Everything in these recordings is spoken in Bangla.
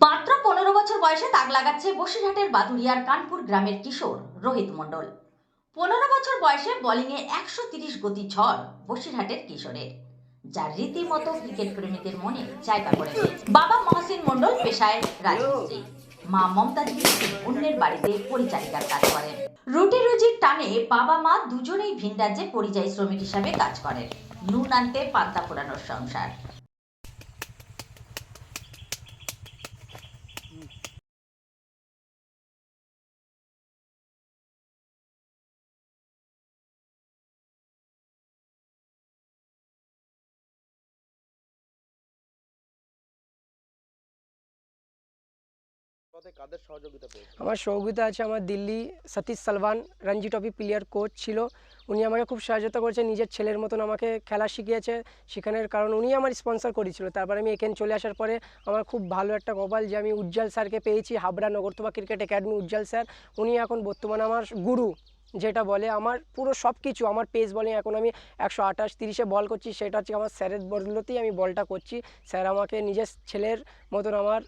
মাত্র পনেরো বছর বয়সে তাক লাগাচ্ছে বসিরহাটের বাদুরিয়ার কানপুর গ্রামের কিশোর রোহিত মণ্ডল। পনেরো বছর বয়সে বোলিংয়ে একশো তিরিশ গতি ঝড় বসিরহাটের কিশোরের। যা রীতিমতো ক্রিকেট প্রেমীদের মনে জায়গা করে বাবা মহসিন মণ্ডল পেশায় রাজমিস্ত্রি। মা মমতা দেবী অন্যের বাড়িতে পরিচারিকার কাজ করেন। রুটি রুজির টানে বাবা মা দুজনেই ভিন রাজ্যে পরিযায়ী শ্রমিক হিসাবে কাজ করেন। নুন আনতে পান্তা ফোরানোর সংসার। আমার সহযোগিতা আছে আমার Delhi Satish Salvan, Ranji trophy player coach ছিল। উনি আমাকে খুব সহায়তা করেছে, নিজের ছেলের মতন আমাকে খেলা শিখিয়েছে, সেখানের কারণ উনি আমার স্পন্সর করেছিল। তারপরে আমি এখানে চলে আসার পরে আমার খুব ভালো একটা কপাল যে আমি উজ্জ্বল স্যারকে পেয়েছি, Habra Nagartala cricket academy Ujjwal sir. উনি এখন বর্তমানে আমার গুরু, যেটা বলে আমার পুরো সব কিছু আমার পেস বলে এখন আমি একশো আঠাশ তিরিশে বল করছি, সেটা হচ্ছে আমার স্যারের বদলতেই আমি বলটা করছি। স্যার আমাকে নিজের ছেলের মতন আমার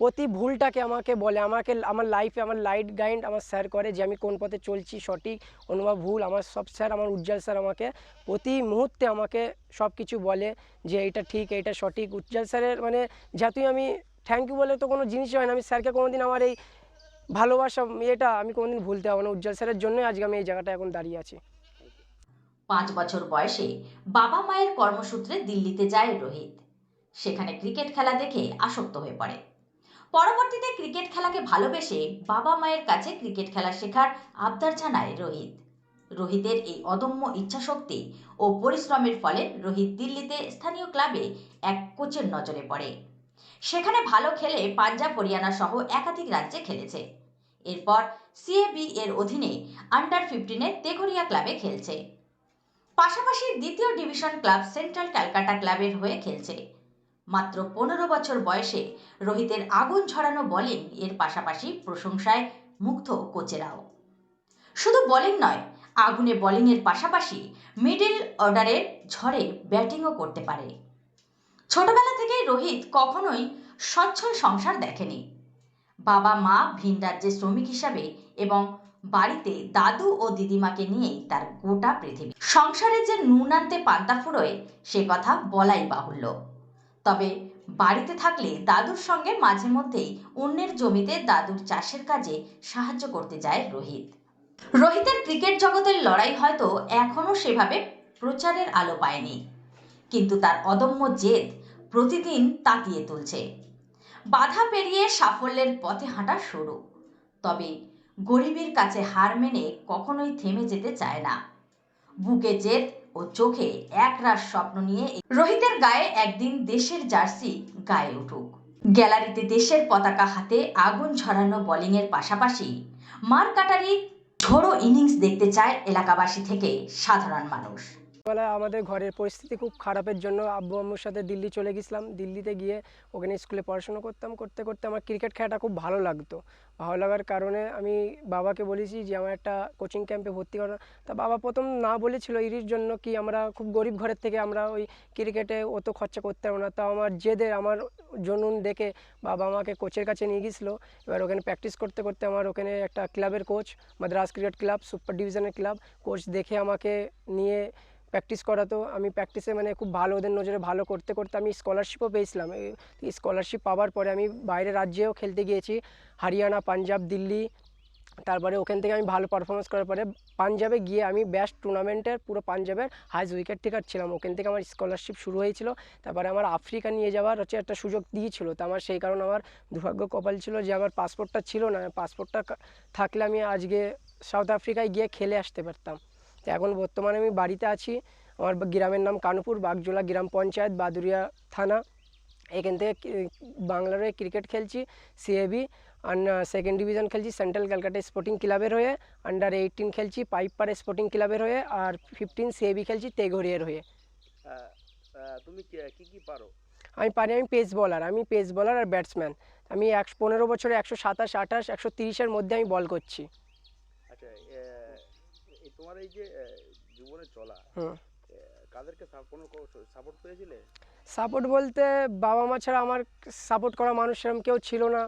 প্রতি ভুলটাকে আমাকে বলে, আমাকে আমার লাইফে আমার লাইট গাইড আমার স্যার করে যে আমি কোন পথে চলছি, সঠিক অনুভব, ভুল, আমার সব স্যার আমার উজ্জ্বল স্যার আমাকে প্রতি মুহূর্তে আমাকে সব কিছু বলে যে এইটা ঠিক এইটা সঠিক। উজ্জ্বল স্যারের মানে যতই আমি থ্যাংক ইউ বলে তো কোনো জিনিসই হয় না। আমি স্যারকে কোনোদিন আমার এই ভালোবাসা এটা আমি কোনোদিন ভুলতে পারব না। উজ্জ্বল স্যারের জন্যই আজকে আমি এই জায়গাটা এখন দাঁড়িয়ে আছি। পাঁচ বছর বয়সে বাবা মায়ের কর্মসূত্রে দিল্লিতে যায় রোহিত। সেখানে ক্রিকেট খেলা দেখে আসক্ত হয়ে পড়ে। পরবর্তীতে ক্রিকেট খেলাকে ভালোবেসে বাবা মায়ের কাছে ক্রিকেট খেলা শেখার আবদার জানায় রোহিত। রোহিতের এই অদম্য ইচ্ছাশক্তি ও পরিশ্রমের ফলে রোহিত দিল্লিতে স্থানীয় ক্লাবে এক কোচের নজরে পড়ে। সেখানে ভালো খেলে পাঞ্জাব, হরিয়ানা সহ একাধিক রাজ্যে খেলেছে। এরপর সিএবি এর অধীনে আন্ডার ফিফটিনে তেঘরিয়া ক্লাবে খেলছে। পাশাপাশি দ্বিতীয় ডিভিশন ক্লাব সেন্ট্রাল ক্যালকাটা ক্লাবের হয়ে খেলছে। মাত্র পনেরো বছর বয়সে রোহিতের আগুন ছড়ানো বোলিং এর পাশাপাশি প্রশংসায় মুগ্ধ কোচেরাও। শুধু বোলিং নয়, আগুনে বোলিংয়ের পাশাপাশি মিডল অর্ডারের ঝড়ে ব্যাটিংও করতে পারে। ছোটবেলা থেকেই রোহিত কখনোই সচ্ছল সংসার দেখেনি। বাবা মা ভিন রাজ্যে শ্রমিক হিসাবে এবং বাড়িতে দাদু ও দিদিমাকে নিয়েই তার গোটা পৃথিবী। সংসারে যে নুন আনতে পান্তা ফুরোয়, সে কথা বলাই বাহুল্য। তবে বাড়িতে থাকলে দাদুর সঙ্গে মাঝে মধ্যেই অন্যের জমিতে দাদুর চাষের কাজে সাহায্য করতে যায় রোহিত। রোহিতের ক্রিকেট জগতের লড়াই হয়তো এখনও সেভাবে প্রচারের আলো পায়নি। কিন্তু তার অদম্য জেদ প্রতিদিন তাকিয়ে তুলছে। বাধা পেরিয়ে সাফল্যের পথে হাঁটা শুরু। তবে গরিবের কাছে হার মেনে কখনোই থেমে যেতে চায় না। বুকে জেদ ও চোখে একরাশ স্বপ্ন নিয়ে রোহিতের গায়ে একদিন দেশের জার্সি গায়ে উঠুক। গ্যালারিতে দেশের পতাকা হাতে আগুন ঝরানো বোলিংয়ের পাশাপাশি মার কাটারি ঝোড়ো ইনিংস দেখতে চায় এলাকাবাসী থেকে সাধারণ মানুষ। বেলা আমাদের ঘরের পরিস্থিতি খুব খারাপের জন্য আব্বু আম্মুর সাথে দিল্লি চলে গেছিলাম। দিল্লিতে গিয়ে ওখানে স্কুলে পড়াশোনা করতাম, করতে করতে আমার ক্রিকেট খেলাটা খুব ভালো লাগতো। ভালো লাগার কারণে আমি বাবাকে বলেছি যে, আমার একটা কোচিং ক্যাম্পে ভর্তি করা তা বাবা প্রথম না বলেছিল এরির জন্য কি আমরা খুব গরিব ঘরের থেকে আমরা ওই ক্রিকেটে অত খরচা করতে পারব না। তা আমার জেদের, আমার জনুন দেখে বাবা আমাকে কোচের কাছে নিয়ে গেছিল। এবার ওখানে প্র্যাকটিস করতে করতে আমার ওখানে একটা ক্লাবের coach Madras cricket club super ডিভিশনের ক্লাব কোচ দেখে আমাকে নিয়ে প্র্যাকটিস করাতো, আমি প্র্যাকটিসে মানে খুব ভালো ওদের নজরে ভালো করতে করতে আমি স্কলারশিপও পেয়েছিলাম। স্কলারশিপ পাওয়ার পরে আমি বাইরে রাজ্যেও খেলতে গিয়েছি। হরিয়ানা, পাঞ্জাব, দিল্লি, তারপরে ওখান থেকে আমি ভালো পারফরমেন্স করার পরে পাঞ্জাবে গিয়ে আমি বেস্ট টুর্নামেন্টের পুরো পাঞ্জাবের হাইস্ট উইকেট টেকার ছিলাম। ওখান থেকে আমার স্কলারশিপ শুরু হয়েছিল। তারপরে আমার আফ্রিকা নিয়ে যাওয়ার হচ্ছে একটা সুযোগ দিয়েছিল। তো আমার সেই কারণে আমার দুর্ভাগ্য কপাল ছিল যে আমার পাসপোর্টটা ছিল না। পাসপোর্টটা থাকলে আমি আজকে সাউথ আফ্রিকায় গিয়ে খেলে আসতে পারতাম। তো এখন বর্তমানে আমি বাড়িতে আছি। আমার গ্রামের নাম কানুপুর বাগজোলা গ্রাম পঞ্চায়েত বাদুরিয়া থানা। এখান থেকে বাংলার হয়ে ক্রিকেট খেলছি সিএবি আর সেকেন্ড ডিভিশন খেলছি সেন্ট্রাল ক্যালকাটা স্পোর্টিং ক্লাবের হয়ে। আন্ডার এইটিন খেলছি পাইপার স্পোর্টিং ক্লাবের হয়ে আর ফিফটিন সিএবি খেলছি তেঘরিয়ার হয়ে। তুমি কি- কি পারো? আমি পারি আমি পেস বলার আমি পেস বলার আর ব্যাটসম্যান আমি একশো পনেরো বছরে একশো সাতাশ আঠাশ একশো তিরিশের মধ্যে আমি বল করছি। তোমার এই যে জীবনে চলা কাদেরকে কোনো সাপোর্ট পেয়েছিলে? সাপোর্ট বলতে বাবা মা ছাড়া আমার সাপোর্ট করা মানুষ সেরকম কেউ ছিল না।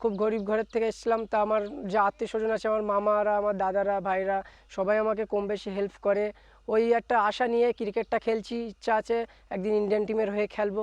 খুব গরিব ঘরের থেকে এসেছিলাম তা আমার যে আত্মীয় স্বজন আছে আমার মামারা আমার দাদারা ভাইরা সবাই আমাকে কম বেশি হেল্প করে। ওই একটা আশা নিয়ে ক্রিকেটটা খেলছি ইচ্ছা আছে একদিন ইন্ডিয়ান টিমের হয়ে খেলব।